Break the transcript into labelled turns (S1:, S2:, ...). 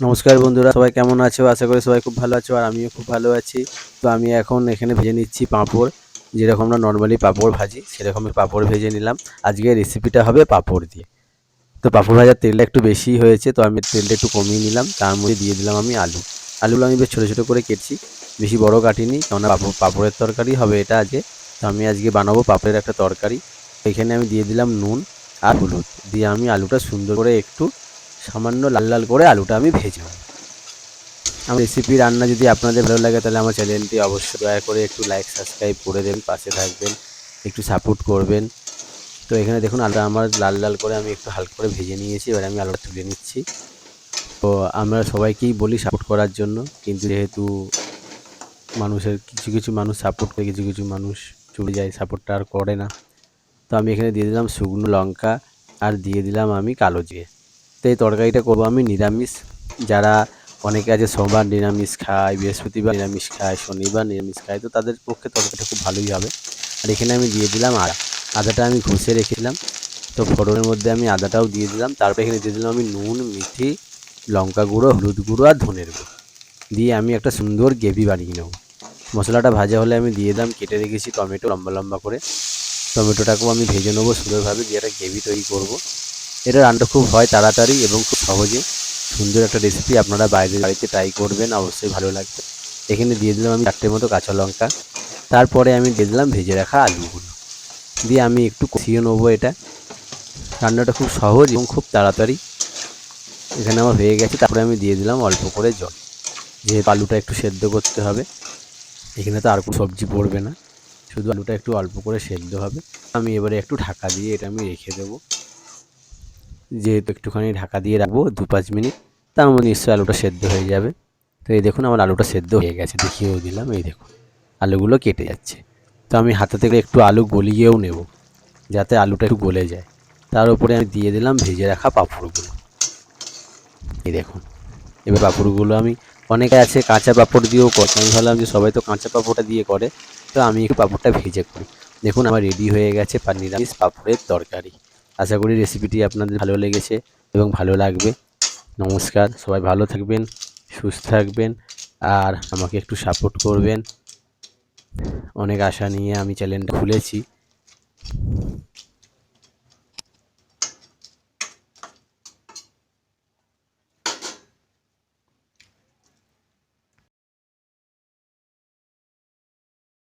S1: নমস্কার বন্ধুরা, সবাই কেমন আছো? আশা করি সবাই খুব ভালো আছো আর আমিও খুব ভালো আছি। তো আমি এখন এখানে ভেজে নিচ্ছি পাঁপড়। যেরকম আমরা নর্মালি পাঁপড় ভাজি, সেরকমই পাঁপড় ভেজে নিলাম। আজকে রেসিপিটা হবে পাঁপড় দিয়ে। তো পাঁপড় ভাজার তেলটা একটু বেশি হয়েছে, তো আমি তেলটা একটু কমিয়ে নিলাম। তার মধ্যে দিয়ে দিলাম আমি আলু। আলুগুলো আমি বেশ ছোটো ছোটো করে কেটছি, বেশি বড় কাটিনি, কেননা পাঁপড়, পাঁপড়ের তরকারি হবে এটা আজকে তো আমি আজকে বানাবো পাঁপড়ের একটা তরকারি। এখানে আমি দিয়ে দিলাম নুন আর হলুদ। দিয়ে আমি আলুটা সুন্দর করে একটু সামান্য লাল লাল করে আলুটা আমি ভেজে আমার রেসিপি রান্না যদি আপনাদের ভালো লাগে, তাহলে আমার চ্যানেলটি অবশ্যই দয়া করে একটু লাইক সাবস্ক্রাইব করে দেবেন, পাশে থাকবেন, একটু সাপোর্ট করবেন। তো এখানে দেখুন, আলুটা আমার লাল লাল করে আমি একটু হালকা করে ভেজে নিয়েছি, এবার আমি আলুটা তুলে নিচ্ছি। তো আমরা সবাইকেই বলি সাপোর্ট করার জন্য, কিন্তু যেহেতু মানুষের, কিছু কিছু মানুষ সাপোর্ট করে, কিছু কিছু মানুষ চলে যায় সাপোর্টটা আর করে না। তো আমি এখানে দিয়ে দিলাম শুকনো লঙ্কা, আর দিয়ে দিলাম আমি কালো জিরে। তো এই তরকারিটা করব আমি, নিরামিষ। যারা অনেকে আছে সোমবার নিরামিষ খায়, বৃহস্পতিবার নিরামিষ খায়, শনিবার নিরামিষ খায়, তো তাদের পক্ষে তরকারিটা খুব ভালোই হবে। আর এখানে আমি দিয়ে দিলাম আদা। আদাটা আমি ঘষে রেখেছিলাম। তো ফোড়নের মধ্যে আমি আদাটাও দিয়ে দিলাম। তারপরে এখানে দিয়ে দিলাম আমি নুন, মিঠি, লঙ্কা গুঁড়ো, হলুদ গুঁড়ো আর ধনের গুঁড়ো। দিয়ে আমি একটা সুন্দর গ্রেভি বানিয়ে নেব। মশলাটা ভাজা হলে আমি দিয়ে দিলাম, কেটে রেখেছি টমেটো লম্বা লম্বা করে। টমেটোটাকেও আমি ভেজে নেব সুন্দরভাবে, দিয়ে একটা গ্রেভি তৈরি করব। এটা রান্না খুব হয় তাড়াতাড়ি এবং খুব সহজে সুন্দর একটা রেসিপি আপনারা বাইরে বাড়িতে ট্রাই করবেন, অবশ্যই ভালো লাগবে। এখানে দিয়ে দিলাম আমি চারটের মতো কাঁচা লঙ্কা। তারপরে আমি দিয়ে দিলাম ভেজে রাখা আলুগুলো। দিয়ে আমি একটু কষিয়ে নেব এটা। রান্নাটা খুব সহজ এবং খুব তাড়াতাড়ি। এখানে আমার হয়ে গেছে, তারপরে আমি দিয়ে দিলাম অল্প করে জল। যেহেতু আলুটা একটু সেদ্ধ করতে হবে, এখানে তো আর কোনো সবজি পড়বে না। শুধু আলুটা একটু অল্প করে সেদ্ধ হবে। আমি এবারে একটু ঢাকা দিয়ে এটা আমি রেখে দেবো। যেহেতু একটুখানি ঢাকা দিয়ে রাখব দু পাঁচ মিনিট, তার মধ্যে নিশ্চয়ই আলুটা সেদ্ধ হয়ে যাবে। তো এই দেখুন আমার আলুটা সেদ্ধ হয়ে গেছে, দেখিয়েও দিলাম, এই দেখুন আলুগুলো কেটে যাচ্ছে। তো আমি হাতে থেকে একটু আলু গলিয়েও নেব, যাতে আলুটা একটু গলে যায়। তার উপরে আমি দিয়ে দিলাম ভেজে রাখা পাঁপড়গুলো। এই দেখুন, এবার পাঁপড়গুলো আমি, অনেকে আছে কাঁচা পাঁপড় দিয়েও করে, আমি ভাবলাম যে সবাই তো কাঁচা পাঁপড়টা দিয়ে করে, তো আমি একটু পাঁপড়টা ভেজে করি। দেখুন আমার রেডি হয়ে গেছে নিরামিষ পাঁপড়ের তরকারি। আশা করি রেসিপিটি আপনাদের ভালো লেগেছে এবং ভালো লাগবে। নমস্কার, সবাই ভালো থাকবেন, সুস্থ থাকবেন, আর আমাকে একটু সাপোর্ট করবেন। অনেক আশা নিয়ে আমি চ্যানেলটা খুলেছি।